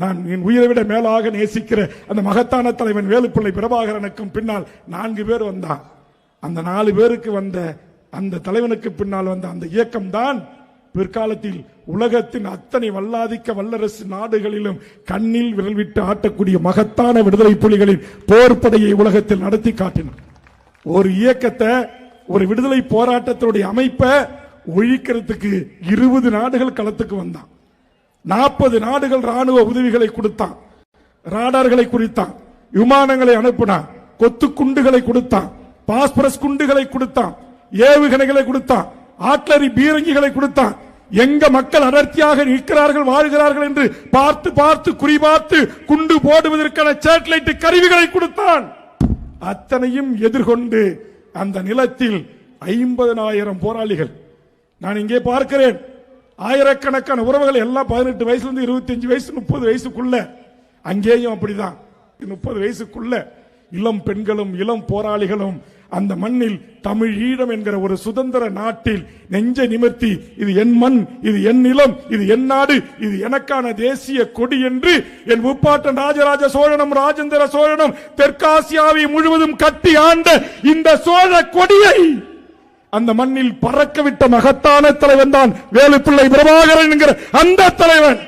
நான் என் உயிரை விட மேலாக நேசிக்கிற அந்த மகத்தான தலைவன் வேலுப்பிள்ளை பிரபாகரனுக்கும் பின்னால் நான்கு பேர் வந்தான். அந்த நாலு பேருக்கு வந்த அந்த தலைவனுக்கு பின்னால் வந்த அந்த இயக்கம் தான் பிற்காலத்தில் உலகத்தின் அத்தனை வல்லாதிக்க வல்லரசு நாடுகளிலும் கண்ணில் விரல் விட்டு ஆட்டக்கூடிய மகத்தான விடுதலை புலிகளின் போர்ப்படையை உலகத்தில் நடத்தி காட்டினார் ஒரு இயக்கத்தை ஒரு விடுதலை போராட்டத்தினுடைய அமைப்பை ஒழிக்கிறதுக்கு இருபது நாடுகள் களத்துக்கு வந்தான். நாற்பது நாடுகள் ராணுவ உதவிகளை கொடுத்தான். ராடார்களை குறித்தான். விமானங்களை அனுப்பினான். கொத்து குண்டுகளை கொடுத்தான். பாஸ்பரஸ் குண்டுகளை கொடுத்தான். ஏவுகணைகளை கொடுத்தான். ஆட்லரி பீரங்கிகளை கொடுத்தான். எங்க மக்கள் அடர்த்தியாக நிற்கிறார்கள் வாழ்கிறார்கள் என்று பார்த்து பார்த்து குறிபார்த்து குண்டு போடுவதற்கான சேட்டலைட் கருவிகளை கொடுத்தான். அத்தனையும் எதிர்கொண்டு அந்த நிலத்தில் ஐம்பதனாயிரம் போராளிகள். நான் இங்கே பார்க்கிறேன். ஆயிரக்கணக்கான உறவுகள் எல்லாம் பதினெட்டு வயசுலேருந்து இருபத்தஞ்சு வயசு முப்பது வயசுக்குள்ள. அங்கேயும் அப்படிதான். முப்பது வயசுக்குள்ள இளம் பெண்களும் இளம் போராளிகளும் அந்த மண்ணில் தமிழ் ஈழம் என்கிற ஒரு சுதந்திர நாட்டில் நெஞ்ச நிமிர்த்தி இது என் மண் இது என் நிலம் இது என் நாடு இது எனக்கான தேசிய கொடி என்று என் உப்பாட்டன் ராஜராஜ சோழனும் ராஜேந்திர சோழனும் தெற்காசியாவை முழுவதும் கட்டி ஆண்ட இந்த சோழ கொடியை அந்த மண்ணில் பறக்க விட்ட மகத்தான தலைவன் தான் வேலுப்பிள்ளை பிரபாகரன் என்கிற அந்த தலைவன்.